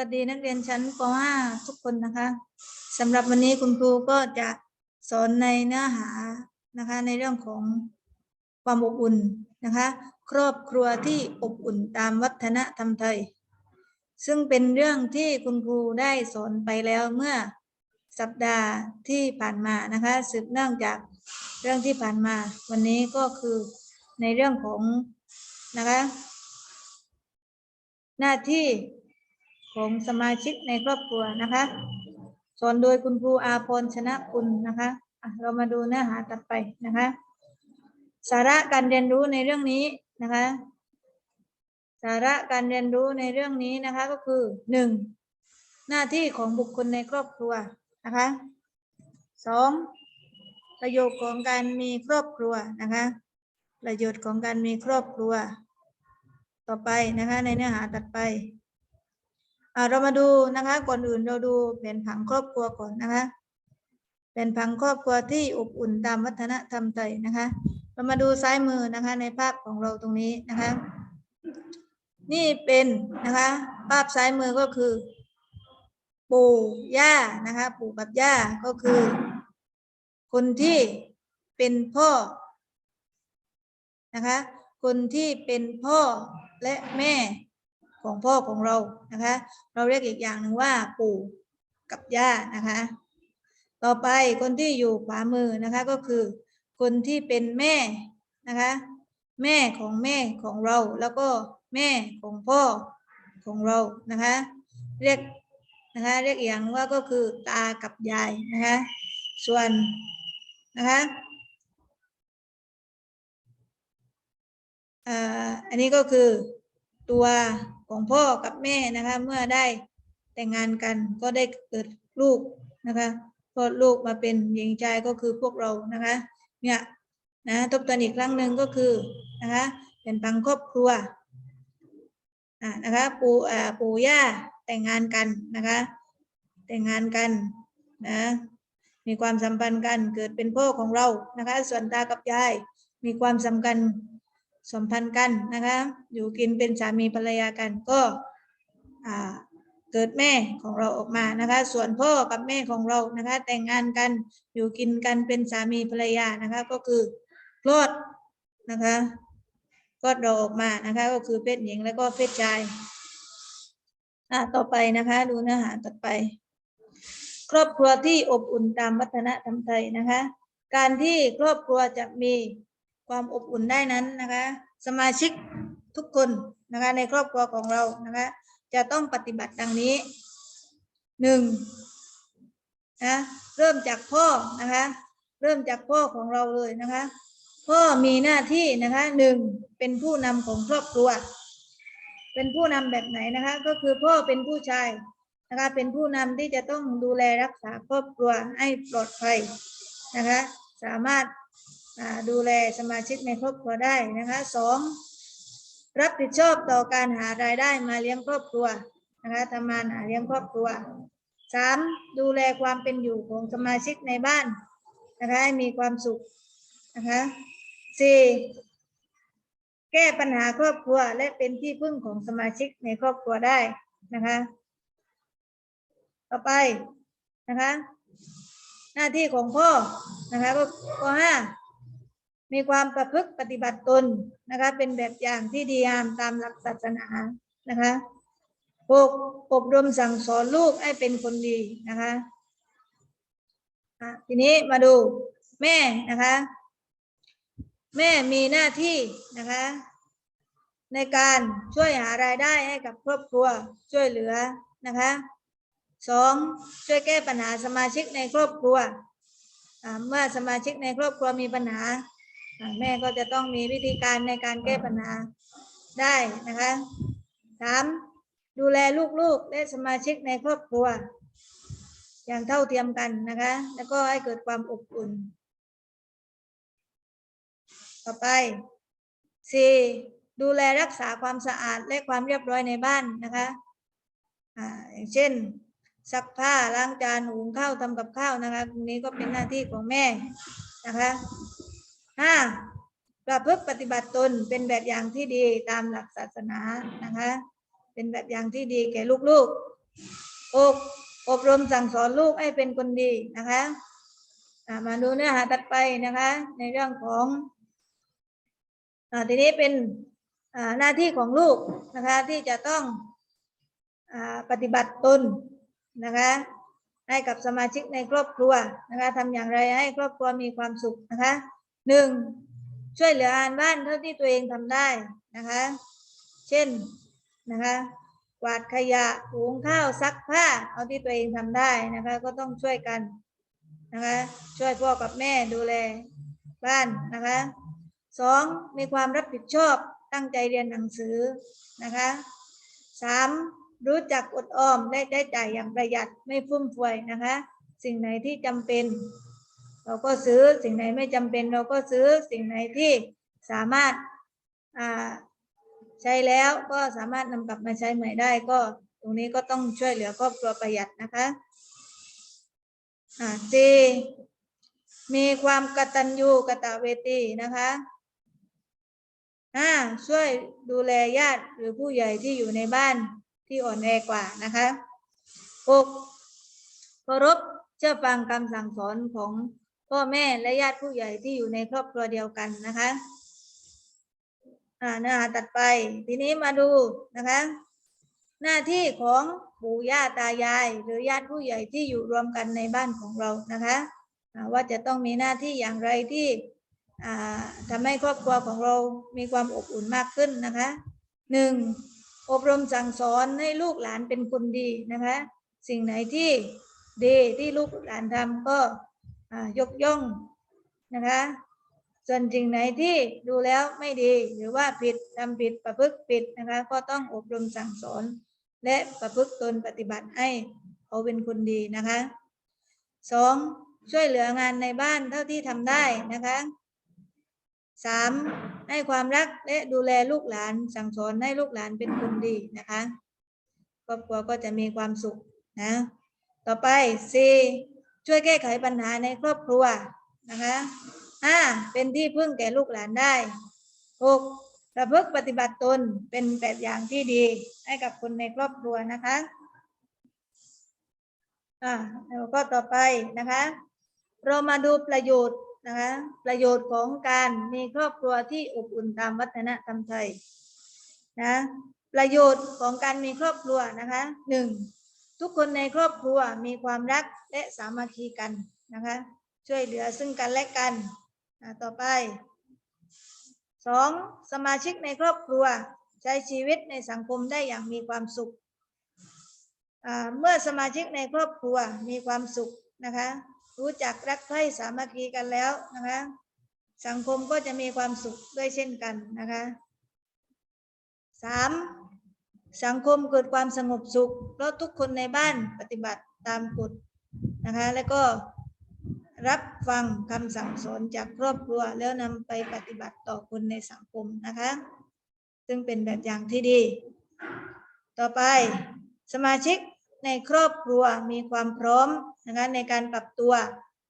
วัสดีนักเรียนชั้นป .5 ทุกคนนะคะสำหรับวันนี้คุณครูก็จะสอนในเนื้อหานะคะในเรื่องของความอบอุ่นนะคะ ครอบครัวที่อบอุ่นตามวัฒนธรรมไทย ซึ่งเป็นเรื่องที่คุณครูได้สอนไปแล้วเมื่อสัปดาห์ที่ผ่านมานะคะสืบเนื่องจากเรื่องที่ผ่านมา วันนี้ก็คือในเรื่องของนะคะ หน้าที่ ของสมาชิกในครอบครัวนะคะสอนโดยคุณครูอาพรชนะคุณนะคะะเรามาดูเนื้อหาต่อไปนะคะ สาระการเรียนรู้ในเรื่องนี้นะคะ สาระการเรียนรู้ในเรื่องนี้นะคะก็คือหนึ่งหน้าที่ของบุคคลในครอบครัวนะคะสองประโยชน์ของการมีครอบครัวนะคะ ประโยชน์ของการมีครอบครัว ต่อไปนะคะในเนื้อหาตัดไป เรามาดูนะคะก่อนอื่นเราดูแผนผังครอบครัวก่อนนะคะแผนผังครอบครัวที่อบอุ่นตามวัฒนธรรมไทยนะคะ เรามาดูซ้ายมือนะคะในภาพของเราตรงนี้นะคะ นี่เป็นนะคะภาพซ้ายมือก็คือ ปู่ย่านะคะ ปู่กับย่าก็คือ คนที่เป็นพ่อนะคะ คนที่เป็นพ่อและแม่ ของพ่อของเรานะคะ เราเรียกอีกอย่างหนึ่งว่าปู่กับย่านะคะ ต่อไปคนที่อยู่ขวามือนะคะก็คือ คนที่เป็นแม่นะคะ แม่ของแม่ของเราแล้วก็แม่ของพ่อของเรานะคะ เรียกนะคะเรียกอีกอย่างว่าก็คือตากับยายนะคะ ส่วนนะคะอ่าอันนี้ก็คือ ตัวของพ่อกับแม่นะคะ เมื่อได้แต่งงานกันก็ได้เกิดลูกนะคะคลอดลูกมาเป็นหญิงชายก็คือพวกเรานะคะ เนี่ยนะทบทวนอีกครั้งหนึ่งก็คือนะคะ เป็นพังครอบครัวอ่านะคะ ปู่อ่าปู่ย่าแต่งงานกันนะคะ แต่งงานกันนะมีความสัมพันธ์กันเกิดเป็นพ่อของเรานะคะ ส่วนตากับยายมีความสำคัญ สัมพันธ์กันนะคะ อยู่กินเป็นสามีภรรยากันก็เกิดแม่ของเราออกมานะคะ ส่วนพ่อกับแม่ของเรานะคะ แต่งงานกันอยู่กินกันเป็นสามีภรรยานะคะ ก็คือคลอดนะคะคลอดเราออกมานะคะ ก็คือเพศหญิงแล้วก็เพศชายอ่าต่อไปนะคะ ดูเนื้อหาต่อไป ครอบครัวที่อบอุ่นตามวัฒนธรรมไทยนะคะ การที่ครอบครัวจะมี ความอบอุ่นได้นั้นนะคะ สมาชิกทุกคนนะคะในครอบครัวของเรานะคะจะต้องปฏิบัติดังนี้หนึ่งนะเริ่มจากพ่อนะคะ เริ่มจากพ่อของเราเลยนะคะ พ่อมีหน้าที่นะคะหนึ่งเป็นผู้นำของครอบครัว เป็นผู้นำแบบไหนนะคะ ก็คือพ่อเป็นผู้ชายนะคะเป็นผู้นำที่จะต้องดูแลรักษาครอบครัวให้ปลอดภัยนะคะ สามารถ ดูแลสมาชิกในครอบครัวได้นะคะสองรับผิดชอบต่อการหารายได้มาเลี้ยงครอบครัวนะคะทำงานหาเลี้ยงครอบครัวสามดูแลความเป็นอยู่ของสมาชิกในบ้านนะคะให้มีความสุขนะคะสี่แก้ปัญหาครอบครัวและเป็นที่พึ่งของสมาชิกในครอบครัวได้นะคะ ต่อไปนะคะ หน้าที่ของพ่อนะคะก็ข้อห้า มีความประพฤติปฏิบัติตนนะคะเป็นแบบอย่างที่ดีงามตามหลักศาสนานะคะหกอบรมสั่งสอนลูกให้เป็นคนดีนะคะทีนี้มาดูแม่นะคะ แม่มีหน้าที่นะคะ ในการช่วยหารายได้ให้กับครอบครัวช่วยเหลือนะคะสองช่วยแก้ปัญหาสมาชิกในครอบครัวเมื่อสมาชิกในครอบครัวมีปัญหา แม่ก็จะต้องมีวิธีการในการแก้ปัญหาได้นะคะสามดูแลลูกๆ และสมาชิกในครอบครัว อย่างเท่าเทียมกันนะคะ แล้วก็ให้เกิดความอบอุ่น ต่อไปสี่ดูแลรักษาความสะอาดและความเรียบร้อยในบ้านนะคะอ่าอย่างเช่นซักผ้าล้างจานหุงข้าวทำกับข้าวนะคะตรงนี้ก็เป็นหน้าที่ของแม่นะคะ ห้าประพฤติปฏิบัติตนเป็นแบบอย่างที่ดีตามหลักศาสนานะคะ เป็นแบบอย่างที่ดีแก่ลูกอกอบรมสั่งสอนลูกให้เป็นคนดีนะคะมาดูเนื้อหาถัดไปนะคะ ในเรื่องของอ่าทีนี้เป็นอ่าหน้าที่ของลูกนะคะ ที่จะต้องอ่าปฏิบัติตนนะคะ ให้กับสมาชิกในครอบครัวนะคะทำอย่างไรให้ครอบครัวมีความสุขนะคะ หนึ่งช่วยเหลืองานบ้านเท่าที่ตัวเองทำได้นะคะ เช่นนะคะกวาดขยะหุงข้าวซักผ้า เอาที่ตัวเองทำได้นะคะ ก็ต้องช่วยกันนะคะ ช่วยพ่อกับแม่ดูแลบ้านนะคะสองมีความรับผิดชอบตั้งใจเรียนหนังสือนะคะสามรู้จักอดออมและได้จ่ายอย่างประหยัดไม่ฟุ่มเฟือยนะคะ สิ่งไหนที่จำเป็น เราก็ซื้อสิ่งไหนไม่จำเป็น เราก็ซื้อสิ่งไหนที่สามารถใช้แล้วก็สามารถนำกลับมาใช้ใหม่ได้ก็ตรงนี้ก็ต้องช่วยเหลือครอบครัวประหยัดนะคะอ่าจีมีความกตัญญูกตเวทีนะคะห้าช่วยดูแลญาติหรือผู้ใหญ่ที่อยู่ในบ้านที่อ่อนแอกว่านะคะหกเคารพเชื่อฟังคำสั่งสอนของ พ่อแม่และญาติผู้ใหญ่ที่อยู่ในครอบครัวเดียวกันนะคะอ่าเนื้อหาตัดไป ทีนี้มาดูนะคะ หน้าที่ของปู่ย่าตายาย หรือญาติผู้ใหญ่ที่อยู่รวมกันในบ้านของเรานะคะว่าจะต้องมีหน้าที่อย่างไรที่อ่าทำให้ครอบครัวของเรามีความอบอุ่นมากขึ้นนะคะหนึ่งอบรมสั่งสอนให้ลูกหลานเป็นคนดีนะคะ สิ่งไหนที่ดีที่ลูกหลานทำก็ ยกย่องนะคะ ส่วนสิ่งไหนที่ดูแล้วไม่ดีหรือว่าผิดทำผิดประพฤติผิดนะคะ ก็ต้องอบรมสั่งสอน และประพฤติตนปฏิบัติให้เขาเป็นคนดีนะคะสองช่วยเหลืองานในบ้านเท่าที่ทำได้นะคะสามให้ความรักและดูแลลูกหลานสั่งสอนให้ลูกหลานเป็นคนดีนะคะครอบครัวก็จะมีความสุขนะ ต่อไปสี่ ช่วยแก้ไขปัญหาในครอบครัวนะคะห้าเป็นที่พึ่งแก่ลูกหลานได้หกประพฤติปฏิบัติตนเป็นแบบอย่างที่ดีให้กับคนในครอบครัวนะคะอ่าแล้วก็ต่อไปนะคะ เรามาดูประโยชน์นะคะ ประโยชน์ของการมีครอบครัวที่อบอุ่นตามวัฒนธรรมไทยนะประโยชน์ของการมีครอบครัวนะคะหนึ่ง ทุกคนในครอบครัวมีความรักและสามัคคีกันนะคะ ช่วยเหลือซึ่งกันและกันต่อไปสองสมาชิกในครอบครัวใช้ชีวิตในสังคมได้อย่างมีความสุข เมื่อสมาชิกในครอบครัวมีความสุขนะคะ รู้จักรักใคร่สามัคคีกันแล้วนะคะ สังคมก็จะมีความสุขด้วยเช่นกันนะคะสาม สังคมเกิดความสงบสุข เพราะทุกคนในบ้านปฏิบัติตามกฎนะคะ แล้วก็รับฟังคำสั่งสอนจากครอบครัว แล้วนำไปปฏิบัติต่อคนในสังคมนะคะ ซึ่งเป็นแบบอย่างที่ดี ต่อไปสมาชิกในครอบครัวมีความพร้อมนะคะในการปรับตัว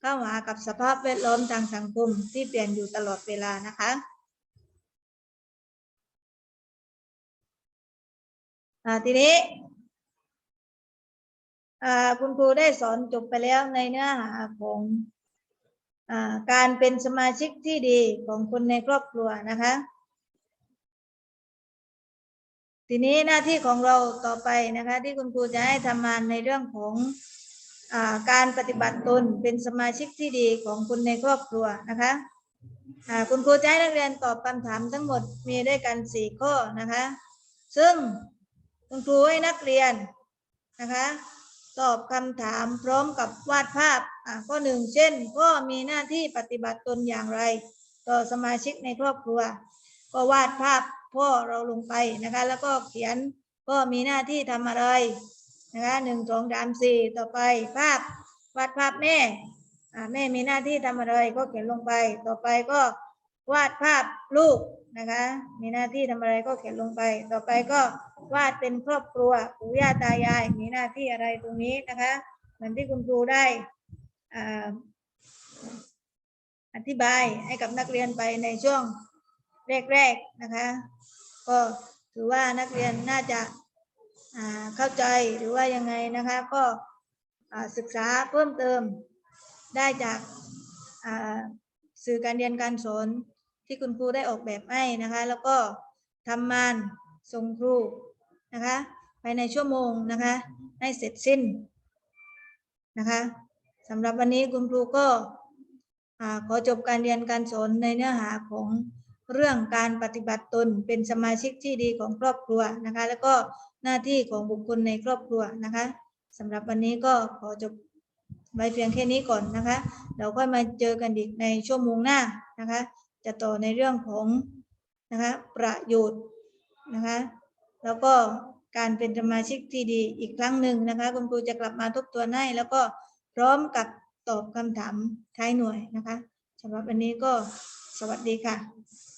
เข้าหากับสภาพแวดล้อมทางสังคมที่เปลี่ยนอยู่ตลอดเวลานะคะ อ่าทีนี้อ่าคุณครูได้สอนจบไปแล้วในเนื้อหาของอ่าการเป็นสมาชิกที่ดีของคนในครอบครัวนะคะ ทีนี้หน้าที่ของเราต่อไปนะคะ ที่คุณครูจะให้ทำงานในเรื่องของอการปฏิบัติตนเป็นสมาชิกที่ดีของคนในครอบครัวนะคะคุณครูจะให้นักเรียนตอบคำถามทั้งหมดมีด้วยกันสี่ข้อนะคะ ซึ่ง คุณครูให้นักเรียนนะคะตอบคำถามพร้อมกับวาดภาพอ่าข้อหนึ่งเช่นพ่อมีหน้าที่ปฏิบัติตนอย่างไร ต่อสมาชิกในครอบครัว ก็วาดภาพพ่อเราลงไปนะคะ แล้วก็เขียนพ่อมีหน้าที่ทำอะไรนะคะหนึ่งสองสามสี่ต่อไปภาพวาดภาพแม่อ่าแม่มีหน้าที่ทำอะไรก็เขียนลงไป ต่อไปก็วาดภาพลูกนะคะ มีหน้าที่ทำอะไรก็เขียนลงไป ต่อไปก็ ว่าเป็นครอบครัวปู่ย่าตายายมีหน้าที่อะไรตรงนี้นะคะ เหมือนที่คุณครูได้อธิบายให้กับนักเรียนไปในช่วงแรกๆนะคะ ก็ถือว่านักเรียนน่าจะเข้าใจหรือว่ายังไงนะคะ ก็ศึกษาเพิ่มเติมได้จากสื่อการเรียนการสอนที่คุณครูได้ออกแบบให้นะคะ แล้วก็ทำมานส่งครู นะคะภายในชั่วโมงนะคะให้เสร็จสิ้นนะคะสำหรับวันนี้คุณครูก็อ่าขอจบการเรียนการสอนในเนื้อหาของเรื่องการปฏิบัติตนเป็นสมาชิกที่ดีของครอบครัวนะคะ แล้วก็หน้าที่ของบุคคลในครอบครัวนะคะสำหรับวันนี้ก็ขอจบไว้เพียงแค่นี้ก่อนนะคะเราค่อยมาเจอกันอีกในชั่วโมงหน้านะคะ จะต่อในเรื่องของนะคะประโยชน์นะคะ แล้วก็การเป็นสมาชิกที่ดีอีกครั้งหนึ่งนะคะ คุณครูจะกลับมาทบทวนให้ แล้วก็พร้อมกับตอบคำถามท้ายหน่วยนะคะสำหรับวันนี้ก็สวัสดีค่ะ